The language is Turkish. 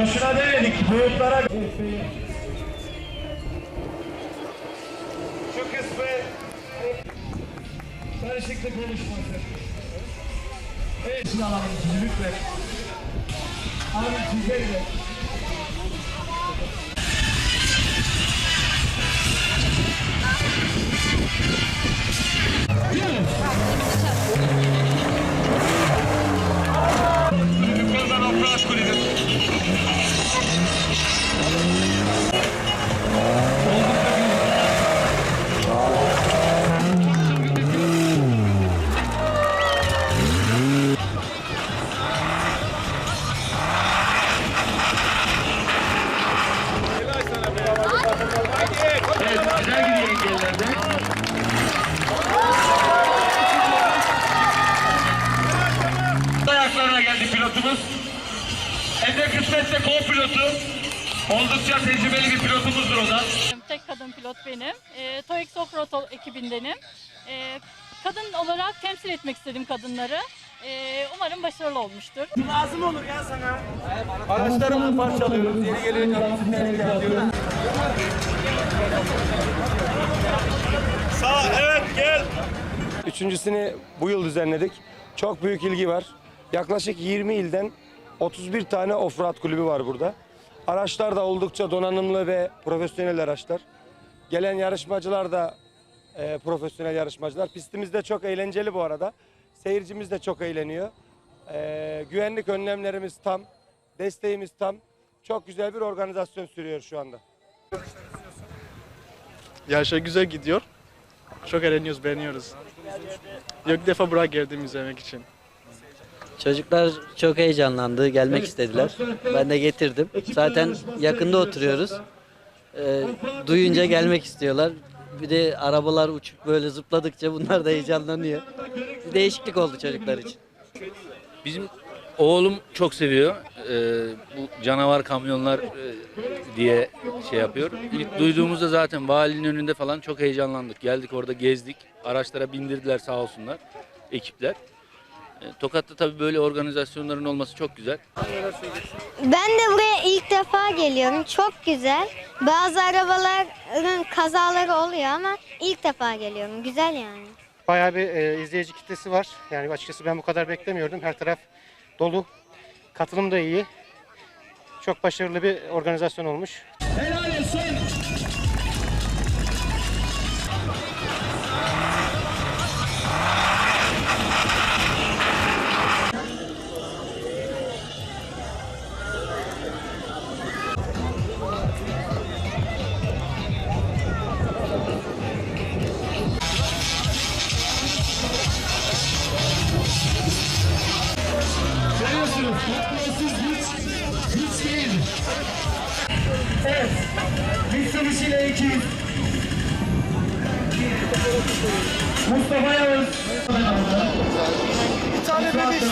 Boşuna demedik. Boyutlara... Şu kısmı... Karışıklık oluşmasın. Evet. Şunu alalım lütfen. Alın sizleri de. Oldukça tecrübeli bir pilotumuzdur o da. Tek kadın pilot benim. E, TOEIC Offroad ol- ekibindenim. E, kadın olarak temsil etmek istedim kadınları. E, umarım başarılı olmuştur. Araçlarımızı parçalıyoruz. Yeri gelince Sağ evet gel. Üçüncüsünü bu yıl düzenledik. Çok büyük ilgi var. Yaklaşık 20 ilden 31 tane offroad kulübü var burada. Araçlar da oldukça donanımlı ve profesyonel araçlar. Gelen yarışmacılar da e, profesyonel yarışmacılar. Pistimiz de çok eğlenceli bu arada. Seyircimiz de çok eğleniyor. E, güvenlik önlemlerimiz tam, desteğimiz tam. Çok güzel bir organizasyon sürüyor şu anda. Yarışa güzel gidiyor. Çok eğleniyoruz, beğeniyoruz. Yok defa buraya geldim izlemek için. Çocuklar çok heyecanlandı, gelmek istediler. Ben de getirdim. Zaten yakında oturuyoruz. Ee, duyunca gelmek istiyorlar. Bir de arabalar uçup böyle zıpladıkça bunlar da heyecanlanıyor. Bir değişiklik oldu çocuklar için. Bizim oğlum çok seviyor. Ee, bu canavar kamyonlar e, diye şey yapıyor. İlk duyduğumuzda zaten valinin önünde falan çok heyecanlandık. Geldik orada gezdik. Araçlara bindirdiler sağ olsunlar ekipler. Ee, Tokat'ta tabii böyle organizasyonların olması çok güzel. Ben de buraya ilk defa geliyorum. Çok güzel. Bazı arabaların kazaları oluyor ama ilk defa geliyorum. Güzel yani. Bayağı bir e, izleyici kitlesi var. Yani açıkçası ben bu kadar beklemiyordum. Her taraf dolu. Katılım da iyi. Çok başarılı bir organizasyon olmuş. Helal olsun. Evet, Mitsubishi ile ekip. Mustafa Yavuz. Bir tane bebiş.